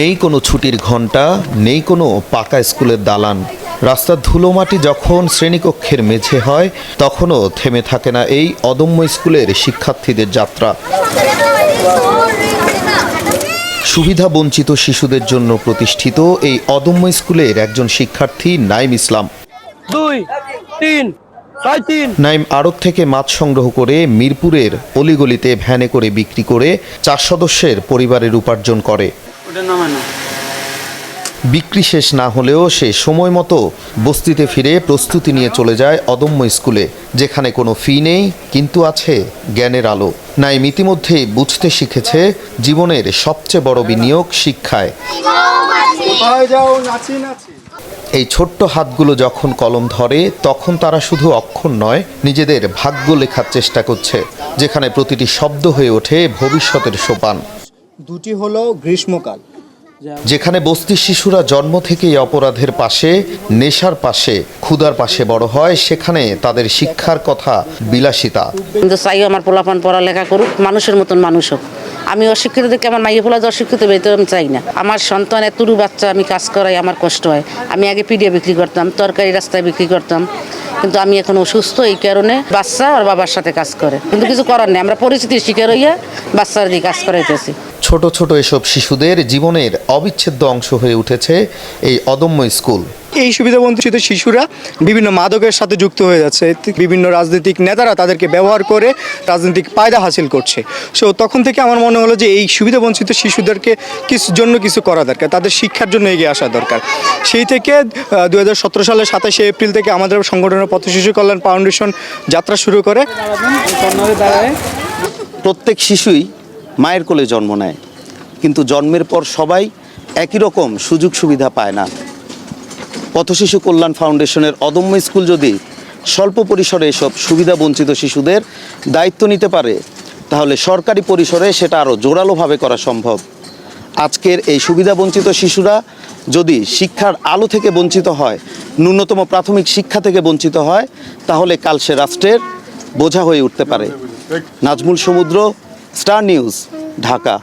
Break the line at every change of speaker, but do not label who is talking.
নেই কোনো ছুটির ঘণ্টা নেই কোনো পাকা স্কুলের দালান। রাস্তার ধুলোমাটি যখন শ্রেণীকক্ষের মেঝে হয় তখনও থেমে থাকে না এই অদম্য স্কুলের শিক্ষার্থীদের যাত্রা। সুবিধা বঞ্চিত শিশুদের জন্য প্রতিষ্ঠিত এই অদম্য স্কুলের একজন শিক্ষার্থী নাইম ইসলাম।
দুই তিন
নাইম আড়ত থেকে মাছ সংগ্রহ করে মিরপুরের অলিগলিতে ভ্যানে করে বিক্রি করে চার সদস্যের পরিবারের উপার্জন করে।
ওটা নামানো
বিক্রি শেষ না হলেও সে সময় মতো বস্তিতে ফিরে প্রস্তুতি নিয়ে চলে যায় অদম্য স্কুলে যেখানে কোনো ফি নেই কিন্তু আছে জ্ঞানের আলো। নাইম ইতিমধ্যেই বুঝতে শিখেছে জীবনের সবচেয়ে বড় বিনিয়োগ শিক্ষায়। এই ছোট্ট হাতগুলো যখন কলম ধরে তখন তারা শুধু অক্ষর নয় নিজেদের ভাগ্য লেখার চেষ্টা করছে যেখানে প্রতিটি শব্দ হয়ে ওঠে ভবিষ্যতের সোপান।
দুটি হলো গ্রীষ্মকাল।
যেখানে বস্তির শিশুরা জন্ম থেকেই অপরাধের পাশে নেশার পাশে ক্ষুধার পাশে বড় হয় সেখানে তাদের শিক্ষার কথা বিলাসিতা।
কিন্তু চাই আমার পোলাপান পড়ালেখা করুক মানুষের মতন মানুষ হোক। আমি অশিক্ষিত দেখে আমার মাইয়ে পোলা অশিক্ষিত বেরোতে আমি চাই না। আমার সন্তান এতটুকু বাচ্চা আমি কাজ করাই আমার কষ্ট হয়। আমি আগে পিডিয়া বিক্রি করতাম তরকারি রাস্তায় বিক্রি করতাম। কিন্তু আমি এখন অসুস্থ এই কারণে বাচ্চা আর বাবার সাথে কাজ করে। কিন্তু কিছু করার নেই আমরা পরিস্থিতির শিকার হইয়া বাচ্চার দিয়ে কাজ করাইতেছি।
ছোট ছোট এসব শিশুদের জীবনের অবিচ্ছেদ্য অংশ হয়ে উঠেছে এই অদম্য স্কুল।
এই সুবিধাবঞ্চিত শিশুরা বিভিন্ন মাদকের সাথে যুক্ত হয়ে যাচ্ছে। বিভিন্ন রাজনৈতিক নেতারা তাদেরকে ব্যবহার করে রাজনৈতিক পায়দা হাসিল করছে। সো তখন থেকে আমার মনে হলো যে এই সুবিধাবঞ্চিত শিশুদেরকে কিছু জন্য কিছু করা দরকার তাদের শিক্ষার জন্য এগিয়ে আসা দরকার। সেই থেকে দু হাজার সতেরো সালের সাতাশে এপ্রিল থেকে আমাদের সংগঠনের পথ শিশু কল্যাণ ফাউন্ডেশন যাত্রা শুরু করে।
প্রত্যেক শিশুই মায়ের কোলে জন্ম নেয়। কিন্তু জন্মের পর সবাই একই রকম সুযোগ সুবিধা পায় না। পথশিশু কল্যাণ ফাউন্ডেশনের অদম্য স্কুল যদি স্বল্প পরিসরে এসব সুবিধা বঞ্চিত শিশুদের দায়িত্ব নিতে পারে, তাহলে সরকারি পরিসরে সেটা আরও জোরালোভাবে করা সম্ভব। আজকের এই সুবিধা বঞ্চিত শিশুরা যদি শিক্ষার আলো থেকে বঞ্চিত হয়, ন্যূনতম প্রাথমিক শিক্ষা থেকে বঞ্চিত হয়, তাহলে কাল সে রাষ্ট্রের বোঝা হয়ে উঠতে পারে। নাজমুল সমুদ্র স্টার নিউজ ঢাকা।